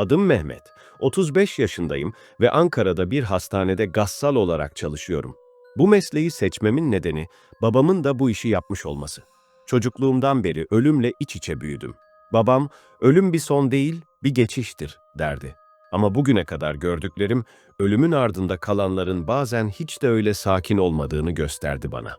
Adım Mehmet. 35 yaşındayım ve Ankara'da bir hastanede gassal olarak çalışıyorum. Bu mesleği seçmemin nedeni babamın da bu işi yapmış olması. Çocukluğumdan beri ölümle iç içe büyüdüm. Babam, ölüm bir son değil, bir geçiştir derdi. Ama bugüne kadar gördüklerim, ölümün ardında kalanların bazen hiç de öyle sakin olmadığını gösterdi bana.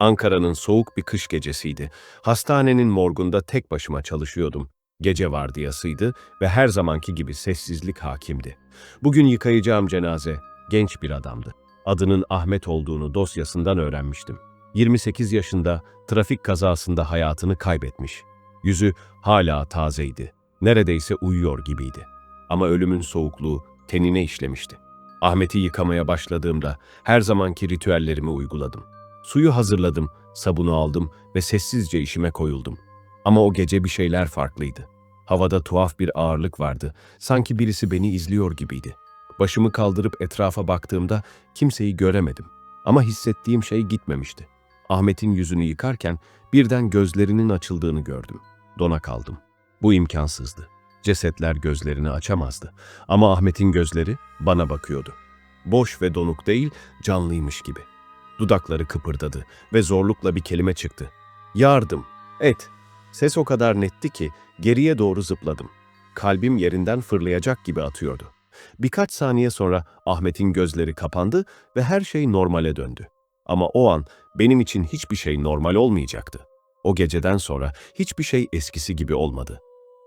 Ankara'nın soğuk bir kış gecesiydi. Hastanenin morgunda tek başıma çalışıyordum. Gece vardiyasıydı ve her zamanki gibi sessizlik hakimdi. Bugün yıkayacağım cenaze genç bir adamdı. Adının Ahmet olduğunu dosyasından öğrenmiştim. 28 yaşında trafik kazasında hayatını kaybetmiş. Yüzü hala tazeydi. Neredeyse uyuyor gibiydi. Ama ölümün soğukluğu tenine işlemişti. Ahmet'i yıkamaya başladığımda her zamanki ritüellerimi uyguladım. Suyu hazırladım, sabunu aldım ve sessizce işime koyuldum. Ama o gece bir şeyler farklıydı. Havada tuhaf bir ağırlık vardı. Sanki birisi beni izliyor gibiydi. Başımı kaldırıp etrafa baktığımda kimseyi göremedim. Ama hissettiğim şey gitmemişti. Ahmet'in yüzünü yıkarken birden gözlerinin açıldığını gördüm. Dona kaldım. Bu imkansızdı. Cesetler gözlerini açamazdı. Ama Ahmet'in gözleri bana bakıyordu. Boş ve donuk değil, canlıymış gibi. Dudakları kıpırdadı ve zorlukla bir kelime çıktı. Yardım, et. Ses o kadar netti ki geriye doğru zıpladım. Kalbim yerinden fırlayacak gibi atıyordu. Birkaç saniye sonra Ahmet'in gözleri kapandı ve her şey normale döndü. Ama o an benim için hiçbir şey normal olmayacaktı. O geceden sonra hiçbir şey eskisi gibi olmadı.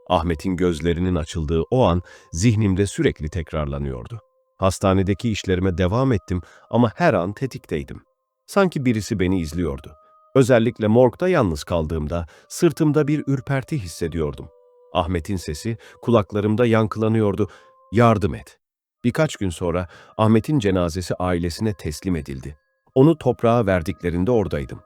Ahmet'in gözlerinin açıldığı o an zihnimde sürekli tekrarlanıyordu. Hastanedeki işlerime devam ettim ama her an tetikteydim. Sanki birisi beni izliyordu. Özellikle morgda yalnız kaldığımda sırtımda bir ürperti hissediyordum. Ahmet'in sesi kulaklarımda yankılanıyordu. Yardım et. Birkaç gün sonra Ahmet'in cenazesi ailesine teslim edildi. Onu toprağa verdiklerinde oradaydım.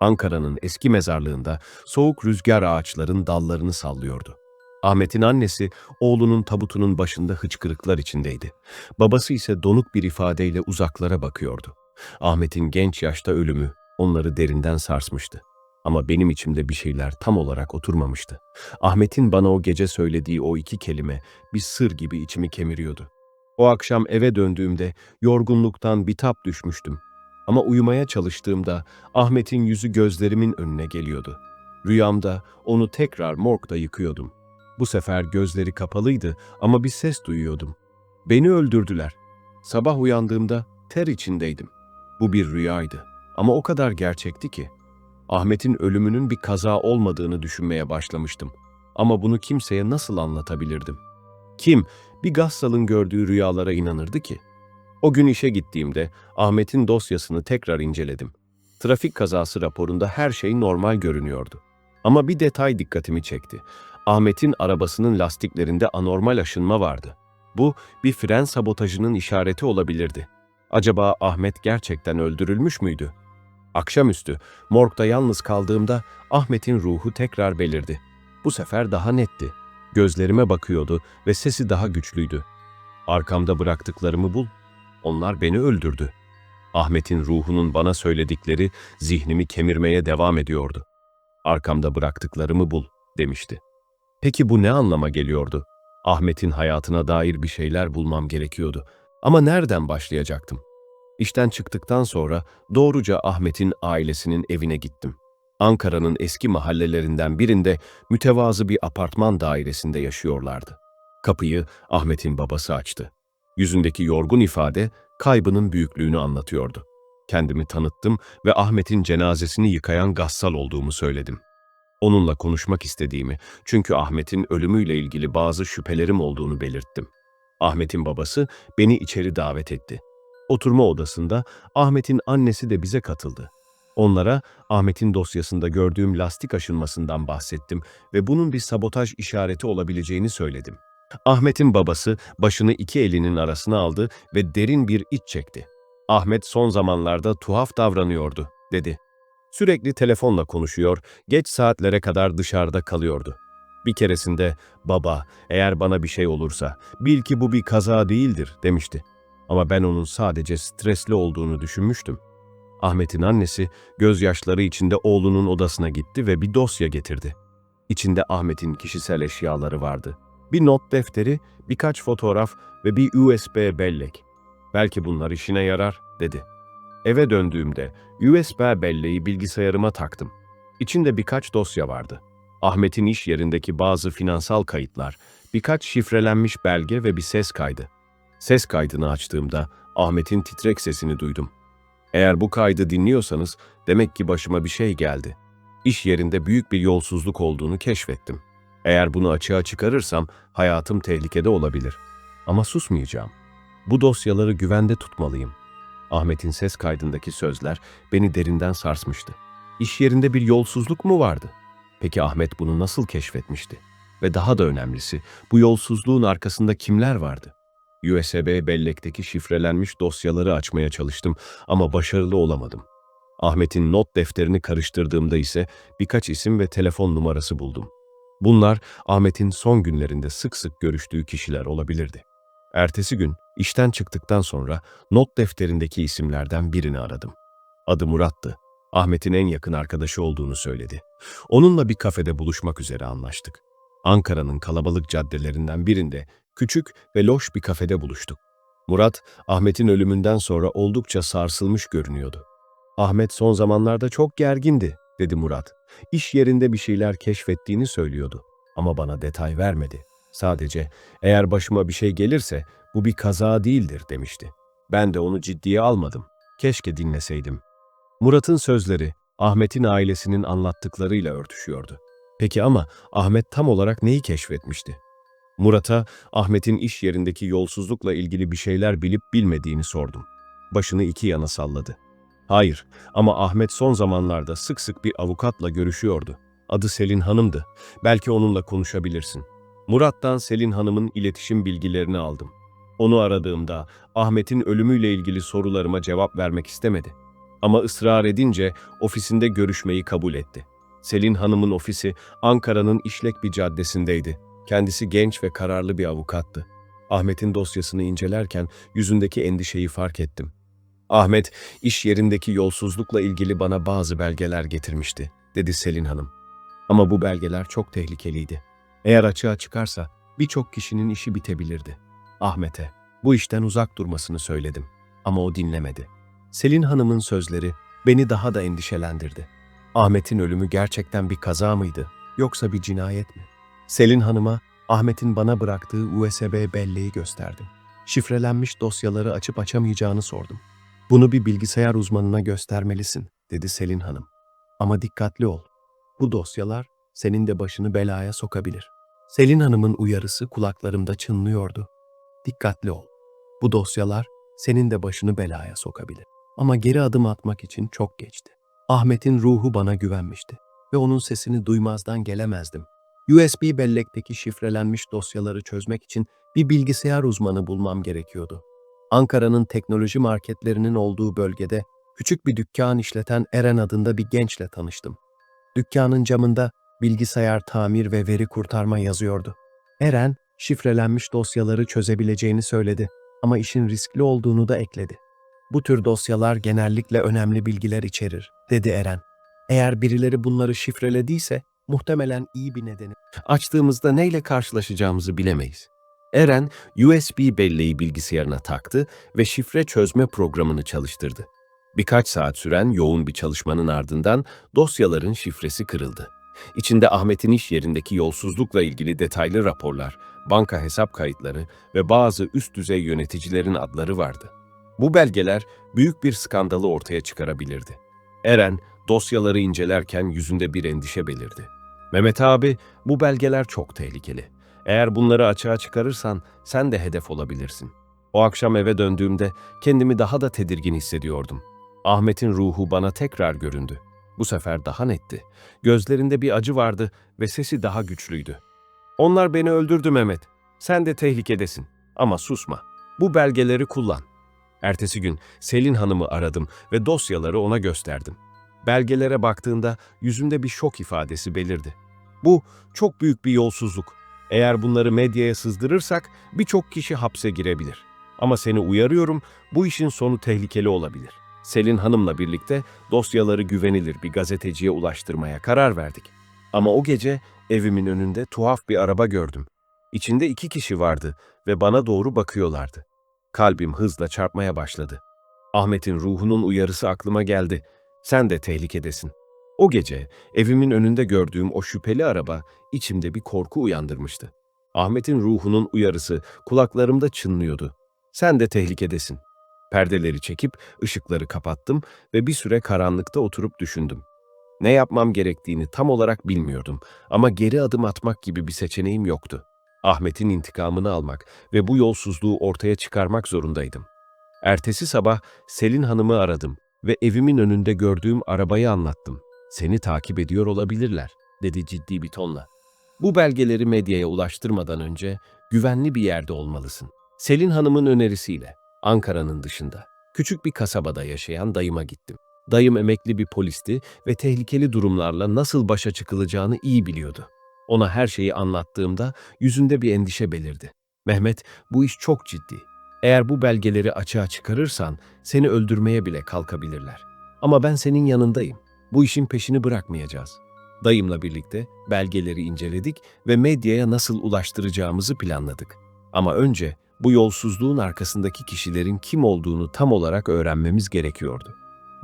Ankara'nın eski mezarlığında soğuk rüzgar ağaçların dallarını sallıyordu. Ahmet'in annesi oğlunun tabutunun başında hıçkırıklar içindeydi. Babası ise donuk bir ifadeyle uzaklara bakıyordu. Ahmet'in genç yaşta ölümü onları derinden sarsmıştı. Ama benim içimde bir şeyler tam olarak oturmamıştı. Ahmet'in bana o gece söylediği o iki kelime bir sır gibi içimi kemiriyordu. O akşam eve döndüğümde yorgunluktan bitap düşmüştüm. Ama uyumaya çalıştığımda Ahmet'in yüzü gözlerimin önüne geliyordu. Rüyamda onu tekrar morgda yıkıyordum. Bu sefer gözleri kapalıydı ama bir ses duyuyordum. Beni öldürdüler. Sabah uyandığımda ter içindeydim. Bu bir rüyaydı ama o kadar gerçekti ki. Ahmet'in ölümünün bir kaza olmadığını düşünmeye başlamıştım. Ama bunu kimseye nasıl anlatabilirdim? Kim bir Gassal'ın gördüğü rüyalara inanırdı ki? O gün işe gittiğimde Ahmet'in dosyasını tekrar inceledim. Trafik kazası raporunda her şey normal görünüyordu. Ama bir detay dikkatimi çekti. Ahmet'in arabasının lastiklerinde anormal aşınma vardı. Bu bir fren sabotajının işareti olabilirdi. Acaba Ahmet gerçekten öldürülmüş müydü? Akşamüstü morgda yalnız kaldığımda Ahmet'in ruhu tekrar belirdi. Bu sefer daha netti. Gözlerime bakıyordu ve sesi daha güçlüydü. Arkamda bıraktıklarımı bul. Onlar beni öldürdü. Ahmet'in ruhunun bana söyledikleri zihnimi kemirmeye devam ediyordu. Arkamda bıraktıklarımı bul demişti. Peki bu ne anlama geliyordu? Ahmet'in hayatına dair bir şeyler bulmam gerekiyordu. Ama nereden başlayacaktım? İşten çıktıktan sonra doğruca Ahmet'in ailesinin evine gittim. Ankara'nın eski mahallelerinden birinde mütevazı bir apartman dairesinde yaşıyorlardı. Kapıyı Ahmet'in babası açtı. Yüzündeki yorgun ifade kaybının büyüklüğünü anlatıyordu. Kendimi tanıttım ve Ahmet'in cenazesini yıkayan gassal olduğumu söyledim. Onunla konuşmak istediğimi, çünkü Ahmet'in ölümüyle ilgili bazı şüphelerim olduğunu belirttim. Ahmet'in babası beni içeri davet etti. Oturma odasında Ahmet'in annesi de bize katıldı. Onlara Ahmet'in dosyasında gördüğüm lastik aşınmasından bahsettim ve bunun bir sabotaj işareti olabileceğini söyledim. Ahmet'in babası başını iki elinin arasına aldı ve derin bir iç çekti. Ahmet son zamanlarda tuhaf davranıyordu, dedi. Sürekli telefonla konuşuyor, geç saatlere kadar dışarıda kalıyordu. Bir keresinde baba eğer bana bir şey olursa bil ki bu bir kaza değildir demişti. Ama ben onun sadece stresli olduğunu düşünmüştüm. Ahmet'in annesi gözyaşları içinde oğlunun odasına gitti ve bir dosya getirdi. İçinde Ahmet'in kişisel eşyaları vardı. Bir not defteri, birkaç fotoğraf ve bir USB bellek. Belki bunlar işine yarar, dedi. Eve döndüğümde USB belleği bilgisayarıma taktım. İçinde birkaç dosya vardı. Ahmet'in iş yerindeki bazı finansal kayıtlar, birkaç şifrelenmiş belge ve bir ses kaydı. Ses kaydını açtığımda Ahmet'in titrek sesini duydum. Eğer bu kaydı dinliyorsanız demek ki başıma bir şey geldi. İş yerinde büyük bir yolsuzluk olduğunu keşfettim. Eğer bunu açığa çıkarırsam hayatım tehlikede olabilir. Ama susmayacağım. Bu dosyaları güvende tutmalıyım. Ahmet'in ses kaydındaki sözler beni derinden sarsmıştı. İş yerinde bir yolsuzluk mu vardı? Peki Ahmet bunu nasıl keşfetmişti? Ve daha da önemlisi, bu yolsuzluğun arkasında kimler vardı? USB bellekteki şifrelenmiş dosyaları açmaya çalıştım ama başarılı olamadım. Ahmet'in not defterini karıştırdığımda ise birkaç isim ve telefon numarası buldum. Bunlar Ahmet'in son günlerinde sık sık görüştüğü kişiler olabilirdi. Ertesi gün işten çıktıktan sonra not defterindeki isimlerden birini aradım. Adı Murat'tı. Ahmet'in en yakın arkadaşı olduğunu söyledi. Onunla bir kafede buluşmak üzere anlaştık. Ankara'nın kalabalık caddelerinden birinde küçük ve loş bir kafede buluştuk. Murat, Ahmet'in ölümünden sonra oldukça sarsılmış görünüyordu. Ahmet son zamanlarda çok gergindi, dedi Murat. İş yerinde bir şeyler keşfettiğini söylüyordu. Ama bana detay vermedi. Sadece eğer başıma bir şey gelirse bu bir kaza değildir demişti. Ben de onu ciddiye almadım. Keşke dinleseydim. Murat'ın sözleri Ahmet'in ailesinin anlattıklarıyla örtüşüyordu. Peki ama Ahmet tam olarak neyi keşfetmişti? Murat'a Ahmet'in iş yerindeki yolsuzlukla ilgili bir şeyler bilip bilmediğini sordum. Başını iki yana salladı. Hayır ama Ahmet son zamanlarda sık sık bir avukatla görüşüyordu. Adı Selin Hanım'dı. Belki onunla konuşabilirsin. Murat'tan Selin Hanım'ın iletişim bilgilerini aldım. Onu aradığımda Ahmet'in ölümüyle ilgili sorularıma cevap vermek istemedi. Ama ısrar edince ofisinde görüşmeyi kabul etti. Selin Hanım'ın ofisi Ankara'nın işlek bir caddesindeydi. Kendisi genç ve kararlı bir avukattı. Ahmet'in dosyasını incelerken yüzündeki endişeyi fark ettim. Ahmet, iş yerindeki yolsuzlukla ilgili bana bazı belgeler getirmişti, dedi Selin Hanım. Ama bu belgeler çok tehlikeliydi. Eğer açığa çıkarsa birçok kişinin işi bitebilirdi. Ahmet'e bu işten uzak durmasını söyledim ama o dinlemedi. Selin Hanım'ın sözleri beni daha da endişelendirdi. Ahmet'in ölümü gerçekten bir kaza mıydı yoksa bir cinayet mi? Selin Hanım'a Ahmet'in bana bıraktığı USB belleği gösterdim. Şifrelenmiş dosyaları açıp açamayacağını sordum. Bunu bir bilgisayar uzmanına göstermelisin, dedi Selin Hanım. Ama dikkatli ol. Bu dosyalar senin de başını belaya sokabilir. Selin Hanım'ın uyarısı kulaklarımda çınlıyordu. Dikkatli ol. Bu dosyalar senin de başını belaya sokabilir. Ama geri adım atmak için çok geçti. Ahmet'in ruhu bana güvenmişti ve onun sesini duymazdan gelemezdim. USB bellekteki şifrelenmiş dosyaları çözmek için bir bilgisayar uzmanı bulmam gerekiyordu. Ankara'nın teknoloji marketlerinin olduğu bölgede küçük bir dükkan işleten Eren adında bir gençle tanıştım. Dükkanın camında bilgisayar tamir ve veri kurtarma yazıyordu. Eren, şifrelenmiş dosyaları çözebileceğini söyledi ama işin riskli olduğunu da ekledi. Bu tür dosyalar genellikle önemli bilgiler içerir, dedi Eren. Eğer birileri bunları şifrelediyse muhtemelen iyi bir nedeni. Açtığımızda neyle karşılaşacağımızı bilemeyiz. Eren, USB belleği bilgisayarına taktı ve şifre çözme programını çalıştırdı. Birkaç saat süren yoğun bir çalışmanın ardından dosyaların şifresi kırıldı. İçinde Ahmet'in iş yerindeki yolsuzlukla ilgili detaylı raporlar, banka hesap kayıtları ve bazı üst düzey yöneticilerin adları vardı. Bu belgeler büyük bir skandalı ortaya çıkarabilirdi. Eren, dosyaları incelerken yüzünde bir endişe belirdi. Mehmet abi, bu belgeler çok tehlikeli. Eğer bunları açığa çıkarırsan sen de hedef olabilirsin. O akşam eve döndüğümde kendimi daha da tedirgin hissediyordum. Ahmet'in ruhu bana tekrar göründü. Bu sefer daha netti. Gözlerinde bir acı vardı ve sesi daha güçlüydü. Onlar beni öldürdü Mehmet. Sen de tehlikedesin. Ama susma. Bu belgeleri kullan. Ertesi gün Selin Hanım'ı aradım ve dosyaları ona gösterdim. Belgelere baktığında yüzünde bir şok ifadesi belirdi. Bu çok büyük bir yolsuzluk. Eğer bunları medyaya sızdırırsak birçok kişi hapse girebilir. Ama seni uyarıyorum, bu işin sonu tehlikeli olabilir. Selin Hanım'la birlikte dosyaları güvenilir bir gazeteciye ulaştırmaya karar verdik. Ama o gece evimin önünde tuhaf bir araba gördüm. İçinde iki kişi vardı ve bana doğru bakıyorlardı. Kalbim hızla çarpmaya başladı. Ahmet'in ruhunun uyarısı aklıma geldi. Sen de tehlikedesin. O gece evimin önünde gördüğüm o şüpheli araba içimde bir korku uyandırmıştı. Ahmet'in ruhunun uyarısı kulaklarımda çınlıyordu. Sen de tehlikedesin. Perdeleri çekip ışıkları kapattım ve bir süre karanlıkta oturup düşündüm. Ne yapmam gerektiğini tam olarak bilmiyordum ama geri adım atmak gibi bir seçeneğim yoktu. Ahmet'in intikamını almak ve bu yolsuzluğu ortaya çıkarmak zorundaydım. Ertesi sabah Selin Hanım'ı aradım ve evimin önünde gördüğüm arabayı anlattım. Seni takip ediyor olabilirler, dedi ciddi bir tonla. Bu belgeleri medyaya ulaştırmadan önce güvenli bir yerde olmalısın. Selin Hanım'ın önerisiyle Ankara'nın dışında küçük bir kasabada yaşayan dayıma gittim. Dayım emekli bir polisti ve tehlikeli durumlarla nasıl başa çıkılacağını iyi biliyordu. Ona her şeyi anlattığımda yüzünde bir endişe belirdi. Mehmet, bu iş çok ciddi. Eğer bu belgeleri açığa çıkarırsan seni öldürmeye bile kalkabilirler. Ama ben senin yanındayım. Bu işin peşini bırakmayacağız. Dayımla birlikte belgeleri inceledik ve medyaya nasıl ulaştıracağımızı planladık. Ama önce bu yolsuzluğun arkasındaki kişilerin kim olduğunu tam olarak öğrenmemiz gerekiyordu.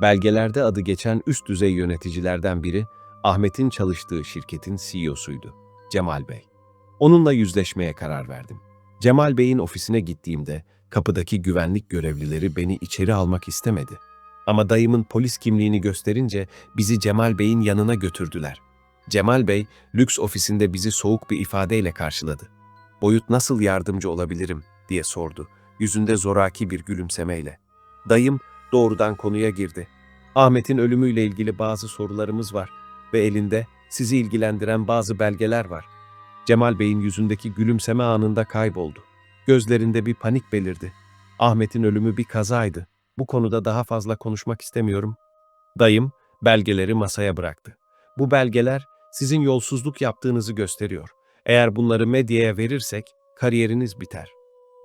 Belgelerde adı geçen üst düzey yöneticilerden biri Ahmet'in çalıştığı şirketin CEO'suydu, Cemal Bey. Onunla yüzleşmeye karar verdim. Cemal Bey'in ofisine gittiğimde kapıdaki güvenlik görevlileri beni içeri almak istemedi. Ama dayımın polis kimliğini gösterince bizi Cemal Bey'in yanına götürdüler. Cemal Bey lüks ofisinde bizi soğuk bir ifadeyle karşıladı. Boyut nasıl yardımcı olabilirim diye sordu, yüzünde zoraki bir gülümsemeyle. Dayım doğrudan konuya girdi. Ahmet'in ölümüyle ilgili bazı sorularımız var ve elinde sizi ilgilendiren bazı belgeler var. Cemal Bey'in yüzündeki gülümseme anında kayboldu. Gözlerinde bir panik belirdi. Ahmet'in ölümü bir kazaydı. Bu konuda daha fazla konuşmak istemiyorum. Dayım belgeleri masaya bıraktı. Bu belgeler sizin yolsuzluk yaptığınızı gösteriyor. Eğer bunları medyaya verirsek kariyeriniz biter.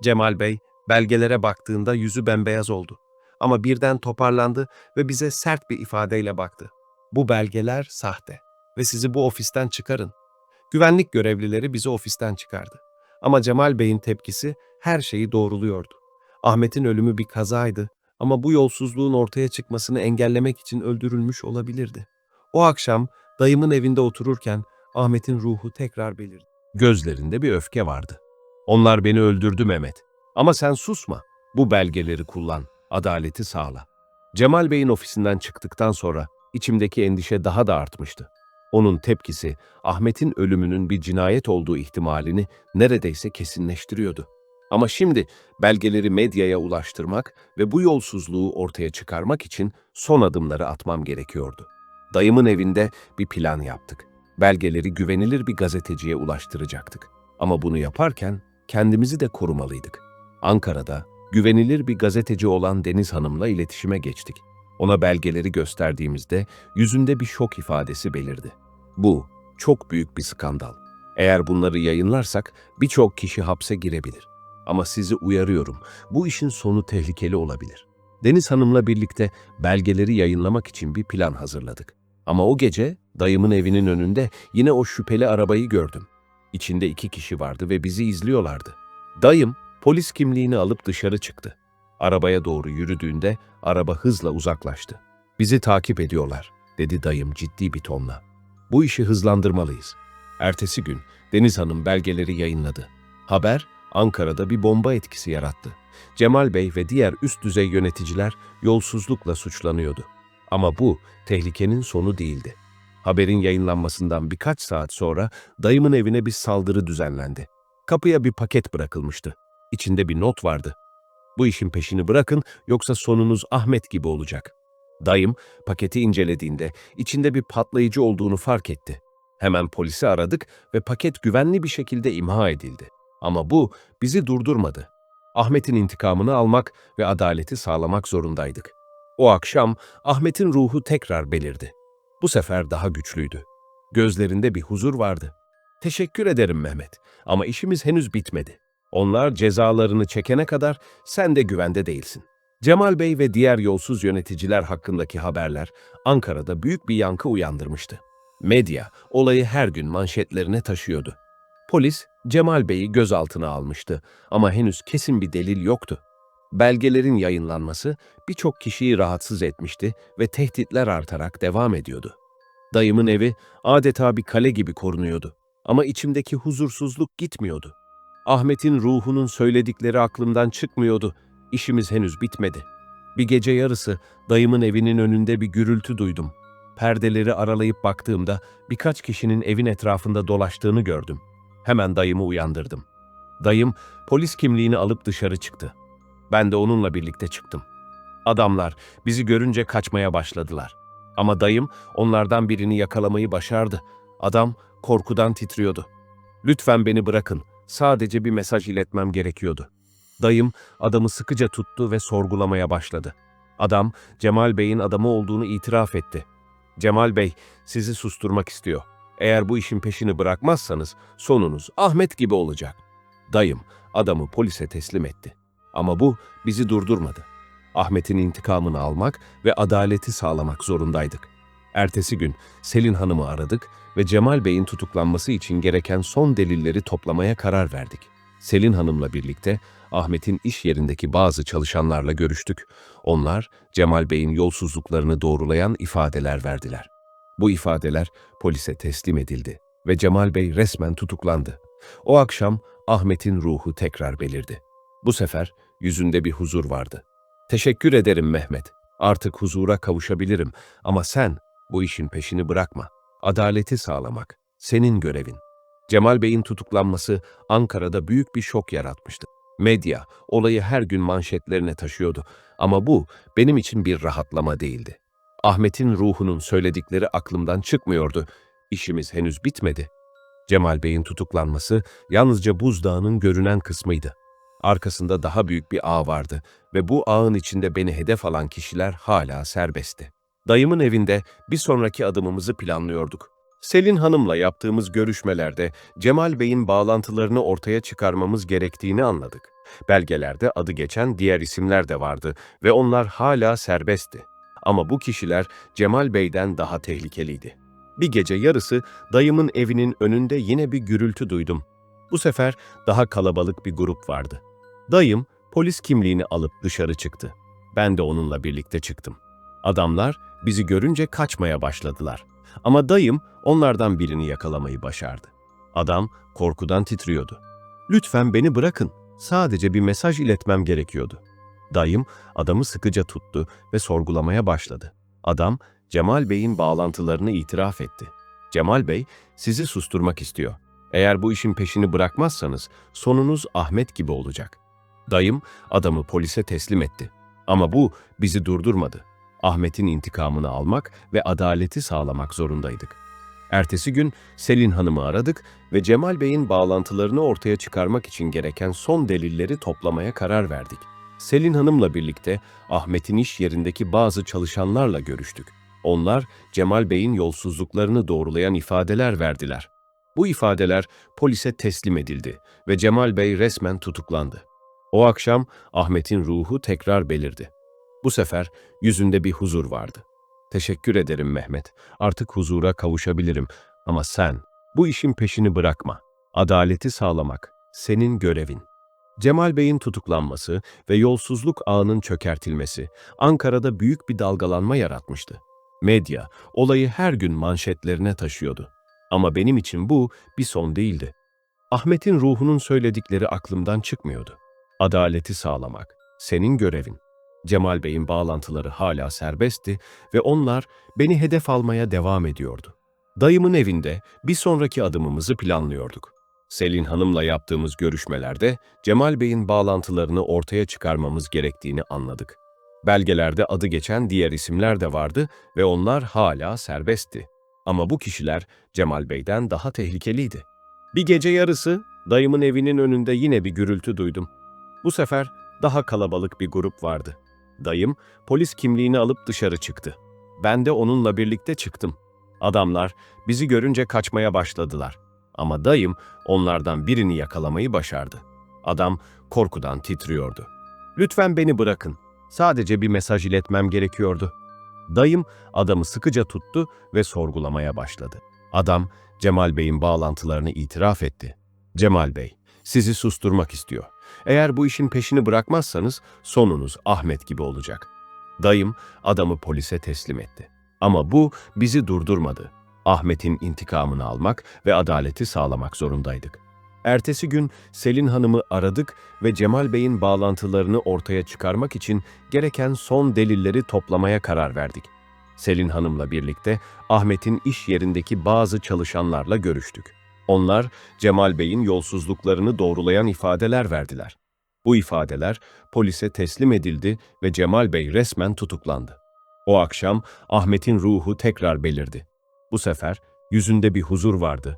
Cemal Bey belgelere baktığında yüzü bembeyaz oldu. Ama birden toparlandı ve bize sert bir ifadeyle baktı. Bu belgeler sahte ve sizi bu ofisten çıkarın. Güvenlik görevlileri bizi ofisten çıkardı. Ama Cemal Bey'in tepkisi her şeyi doğruluyordu. Ahmet'in ölümü bir kazaydı ama bu yolsuzluğun ortaya çıkmasını engellemek için öldürülmüş olabilirdi. O akşam dayımın evinde otururken Ahmet'in ruhu tekrar belirdi. Gözlerinde bir öfke vardı. Onlar beni öldürdü Mehmet. Ama sen susma. Bu belgeleri kullan. Adaleti sağla. Cemal Bey'in ofisinden çıktıktan sonra içimdeki endişe daha da artmıştı. Onun tepkisi Ahmet'in ölümünün bir cinayet olduğu ihtimalini neredeyse kesinleştiriyordu. Ama şimdi belgeleri medyaya ulaştırmak ve bu yolsuzluğu ortaya çıkarmak için son adımları atmam gerekiyordu. Dayımın evinde bir plan yaptık. Belgeleri güvenilir bir gazeteciye ulaştıracaktık. Ama bunu yaparken kendimizi de korumalıydık. Ankara'da güvenilir bir gazeteci olan Deniz Hanım'la iletişime geçtik. Ona belgeleri gösterdiğimizde yüzünde bir şok ifadesi belirdi. Bu çok büyük bir skandal. Eğer bunları yayınlarsak birçok kişi hapse girebilir. Ama sizi uyarıyorum, bu işin sonu tehlikeli olabilir. Deniz Hanım'la birlikte belgeleri yayınlamak için bir plan hazırladık. Ama o gece dayımın evinin önünde yine o şüpheli arabayı gördüm. İçinde iki kişi vardı ve bizi izliyorlardı. Dayım polis kimliğini alıp dışarı çıktı. Arabaya doğru yürüdüğünde araba hızla uzaklaştı. Bizi takip ediyorlar, dedi dayım ciddi bir tonla. Bu işi hızlandırmalıyız. Ertesi gün Deniz Hanım belgeleri yayınladı. Haber Ankara'da bir bomba etkisi yarattı. Cemal Bey ve diğer üst düzey yöneticiler yolsuzlukla suçlanıyordu. Ama bu tehlikenin sonu değildi. Haberin yayınlanmasından birkaç saat sonra dayımın evine bir saldırı düzenlendi. Kapıya bir paket bırakılmıştı. İçinde bir not vardı. Bu işin peşini bırakın yoksa sonunuz Ahmet gibi olacak. Dayım paketi incelediğinde içinde bir patlayıcı olduğunu fark etti. Hemen polisi aradık ve paket güvenli bir şekilde imha edildi. Ama bu bizi durdurmadı. Ahmet'in intikamını almak ve adaleti sağlamak zorundaydık. O akşam Ahmet'in ruhu tekrar belirdi. Bu sefer daha güçlüydü. Gözlerinde bir huzur vardı. Teşekkür ederim Mehmet ama işimiz henüz bitmedi. Onlar cezalarını çekene kadar sen de güvende değilsin. Cemal Bey ve diğer yolsuz yöneticiler hakkındaki haberler Ankara'da büyük bir yankı uyandırmıştı. Medya olayı her gün manşetlerine taşıyordu. Polis Cemal Bey'i gözaltına almıştı ama henüz kesin bir delil yoktu. Belgelerin yayınlanması birçok kişiyi rahatsız etmişti ve tehditler artarak devam ediyordu. Dayımın evi adeta bir kale gibi korunuyordu ama içimdeki huzursuzluk gitmiyordu. Ahmet'in ruhunun söyledikleri aklımdan çıkmıyordu. İşimiz henüz bitmedi. Bir gece yarısı dayımın evinin önünde bir gürültü duydum. Perdeleri aralayıp baktığımda birkaç kişinin evin etrafında dolaştığını gördüm. Hemen dayımı uyandırdım. Dayım polis kimliğini alıp dışarı çıktı. Ben de onunla birlikte çıktım. Adamlar bizi görünce kaçmaya başladılar. Ama dayım onlardan birini yakalamayı başardı. Adam korkudan titriyordu. Lütfen beni bırakın. Sadece bir mesaj iletmem gerekiyordu. Dayım adamı sıkıca tuttu ve sorgulamaya başladı. Adam Cemal Bey'in adamı olduğunu itiraf etti. Cemal Bey sizi susturmak istiyor. Eğer bu işin peşini bırakmazsanız sonunuz Ahmet gibi olacak. Dayım adamı polise teslim etti. Ama bu bizi durdurmadı. Ahmet'in intikamını almak ve adaleti sağlamak zorundaydık. Ertesi gün Selin Hanım'ı aradık ve Cemal Bey'in tutuklanması için gereken son delilleri toplamaya karar verdik. Selin Hanım'la birlikte Ahmet'in iş yerindeki bazı çalışanlarla görüştük. Onlar Cemal Bey'in yolsuzluklarını doğrulayan ifadeler verdiler. Bu ifadeler polise teslim edildi ve Cemal Bey resmen tutuklandı. O akşam Ahmet'in ruhu tekrar belirdi. Bu sefer yüzünde bir huzur vardı. Teşekkür ederim Mehmet. Artık huzura kavuşabilirim ama sen bu işin peşini bırakma. Adaleti sağlamak senin görevin. Cemal Bey'in tutuklanması Ankara'da büyük bir şok yaratmıştı. Medya olayı her gün manşetlerine taşıyordu ama bu benim için bir rahatlama değildi. Ahmet'in ruhunun söyledikleri aklımdan çıkmıyordu. İşimiz henüz bitmedi. Cemal Bey'in tutuklanması yalnızca buzdağının görünen kısmıydı. Arkasında daha büyük bir ağ vardı ve bu ağın içinde beni hedef alan kişiler hala serbestti. Dayımın evinde bir sonraki adımımızı planlıyorduk. Selin Hanım'la yaptığımız görüşmelerde Cemal Bey'in bağlantılarını ortaya çıkarmamız gerektiğini anladık. Belgelerde adı geçen diğer isimler de vardı ve onlar hala serbestti. Ama bu kişiler Cemal Bey'den daha tehlikeliydi. Bir gece yarısı dayımın evinin önünde yine bir gürültü duydum. Bu sefer daha kalabalık bir grup vardı. Dayım polis kimliğini alıp dışarı çıktı. Ben de onunla birlikte çıktım. Adamlar bizi görünce kaçmaya başladılar. Ama dayım onlardan birini yakalamayı başardı. Adam korkudan titriyordu. Lütfen beni bırakın. Sadece bir mesaj iletmem gerekiyordu. Dayım adamı sıkıca tuttu ve sorgulamaya başladı. Adam Cemal Bey'in bağlantılarını itiraf etti. Cemal Bey sizi susturmak istiyor. Eğer bu işin peşini bırakmazsanız sonunuz Ahmet gibi olacak. Dayım adamı polise teslim etti. Ama bu bizi durdurmadı. Ahmet'in intikamını almak ve adaleti sağlamak zorundaydık. Ertesi gün Selin Hanım'ı aradık ve Cemal Bey'in bağlantılarını ortaya çıkarmak için gereken son delilleri toplamaya karar verdik. Selin Hanım'la birlikte Ahmet'in iş yerindeki bazı çalışanlarla görüştük. Onlar Cemal Bey'in yolsuzluklarını doğrulayan ifadeler verdiler. Bu ifadeler polise teslim edildi ve Cemal Bey resmen tutuklandı. O akşam Ahmet'in ruhu tekrar belirdi. Bu sefer yüzünde bir huzur vardı. Teşekkür ederim Mehmet. Artık huzura kavuşabilirim. Ama sen bu işin peşini bırakma. Adaleti sağlamak senin görevin. Cemal Bey'in tutuklanması ve yolsuzluk ağının çökertilmesi Ankara'da büyük bir dalgalanma yaratmıştı. Medya olayı her gün manşetlerine taşıyordu. Ama benim için bu bir son değildi. Ahmet'in ruhunun söyledikleri aklımdan çıkmıyordu. Adaleti sağlamak senin görevin. Cemal Bey'in bağlantıları hala serbestti ve onlar beni hedef almaya devam ediyordu. Dayımın evinde bir sonraki adımımızı planlıyorduk. Selin Hanım'la yaptığımız görüşmelerde Cemal Bey'in bağlantılarını ortaya çıkarmamız gerektiğini anladık. Belgelerde adı geçen diğer isimler de vardı ve onlar hala serbestti. Ama bu kişiler Cemal Bey'den daha tehlikeliydi. Bir gece yarısı dayımın evinin önünde yine bir gürültü duydum. Bu sefer daha kalabalık bir grup vardı. Dayım polis kimliğini alıp dışarı çıktı. Ben de onunla birlikte çıktım. Adamlar bizi görünce kaçmaya başladılar. Ama dayım onlardan birini yakalamayı başardı. Adam korkudan titriyordu. Lütfen beni bırakın. Sadece bir mesaj iletmem gerekiyordu. Dayım adamı sıkıca tuttu ve sorgulamaya başladı. Adam Cemal Bey'in bağlantılarını itiraf etti. Cemal Bey, sizi susturmak istiyor. Eğer bu işin peşini bırakmazsanız sonunuz Ahmet gibi olacak. Dayım adamı polise teslim etti. Ama bu bizi durdurmadı. Ahmet'in intikamını almak ve adaleti sağlamak zorundaydık. Ertesi gün Selin Hanım'ı aradık ve Cemal Bey'in bağlantılarını ortaya çıkarmak için gereken son delilleri toplamaya karar verdik. Selin Hanım'la birlikte Ahmet'in iş yerindeki bazı çalışanlarla görüştük. Onlar Cemal Bey'in yolsuzluklarını doğrulayan ifadeler verdiler. Bu ifadeler polise teslim edildi ve Cemal Bey resmen tutuklandı. O akşam Ahmet'in ruhu tekrar belirdi. Bu sefer yüzünde bir huzur vardı.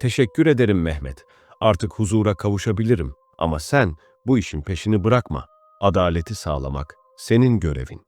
Teşekkür ederim Mehmet. Artık huzura kavuşabilirim. Ama sen bu işin peşini bırakma. Adaleti sağlamak senin görevin.